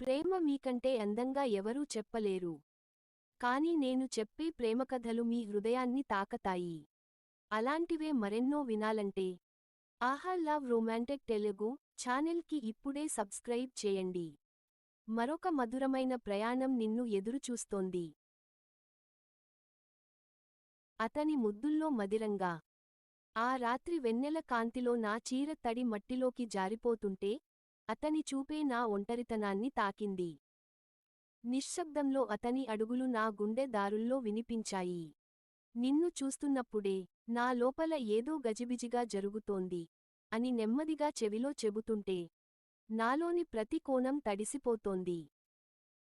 ప్రేమ మీకంటే అందంగా ఎవరూ చెప్పలేరు. కాని నేను చెప్పే ప్రేమకథలు మీ హృదయాన్ని తాకతాయి. అలాంటివే మరెన్నో వినాలంటే. ఆహా లవ్ రొమాంటిక్ తెలుగు ఛానెల్కి ఇప్పుడే సబ్స్క్రైబ్ చేయండి. మరొక మధురమైన ప్రయాణం నిన్ను ఎదురుచూస్తోంది. అతని ముద్దుల్లో మదిరంగా ఆ రాత్రి వెన్నెల కాంతిలో నా చీర తడి మట్టిలోకి జారిపోతుంటే అతని చూపే నా ఒంటరితనాన్ని తాకింది. నిశ్శబ్దంలో అతని అడుగులు నా గుండె దారుల్లో వినిపించాయి. నిన్ను చూస్తున్నప్పుడే నా లోపల ఏదో గజిబిజిగా జరుగుతోంది అని నెమ్మదిగా చెవిలో చెబుతుంటే నాలోని ప్రతి కోణం తడిసిపోతోంది.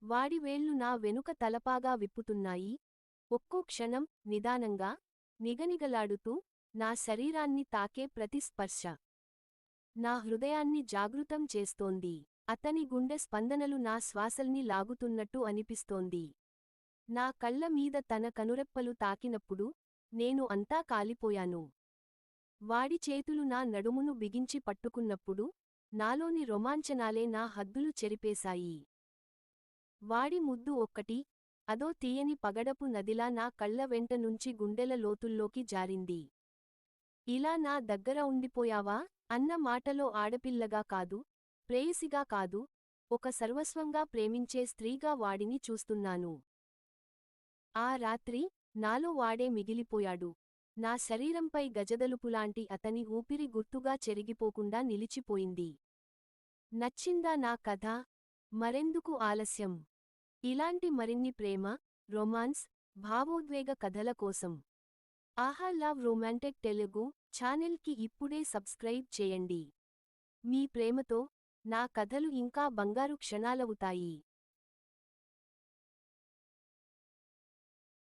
వాడి వేళ్ళు నా వెనుక తలపాగా విప్పుతున్నాయి. ఒక్కో క్షణం నిదానంగా నిగనిగలాడుతూ నా శరీరాన్ని తాకే ప్రతి స్పర్శ నా హృదయాన్ని జాగృతం చేస్తోంది. అతని గుండె స్పందనలు నా శ్వాసల్ని లాగుతున్నట్టు అనిపిస్తోంది. నా కళ్ళ మీద తన కనురెప్పలు తాకినప్పుడు నేను అంతా కాలిపోయాను. వాడి చేతులు నా నడుమును బిగించి పట్టుకున్నప్పుడు నాలోని రొమాంచనాలే నా హద్దులు చెరిపేశాయి. వాడి ముద్దు ఒక్కటి అదో తీయని పగడపు నదిలా నా కళ్ళ వెంట నుంచి గుండెల లోతుల్లోకి జారింది. ఇలా నా దగ్గర ఉండిపోయావా? అన్న మాటలో ఆడపిల్లగా కాదు ప్రేయసిగా కాదు ఒక సర్వస్వంగా ప్రేమించే స్త్రీగా వాడిని చూస్తున్నాను. ఆ రాత్రి నాలో వాడే మిగిలిపోయాడు. నా శరీరంపై గజదలుపులాంటి అతని ఊపిరి గుర్తుగా చెరిగిపోకుండా నిలిచిపోయింది. నచ్చిందా నా కథ? మరెందుకు ఆలస్యం? ఇలాంటి మరిన్ని ప్రేమ రొమాన్స్ భావోద్వేగ కథల కోసం ఆహా లవ్ రొమాంటిక్ తెలుగు ఛానెల్కి ఇప్పుడే సబ్స్క్రైబ్ చేయండి. మీ ప్రేమతో నా కథలు ఇంకా బంగారు క్షణాలవుతాయి.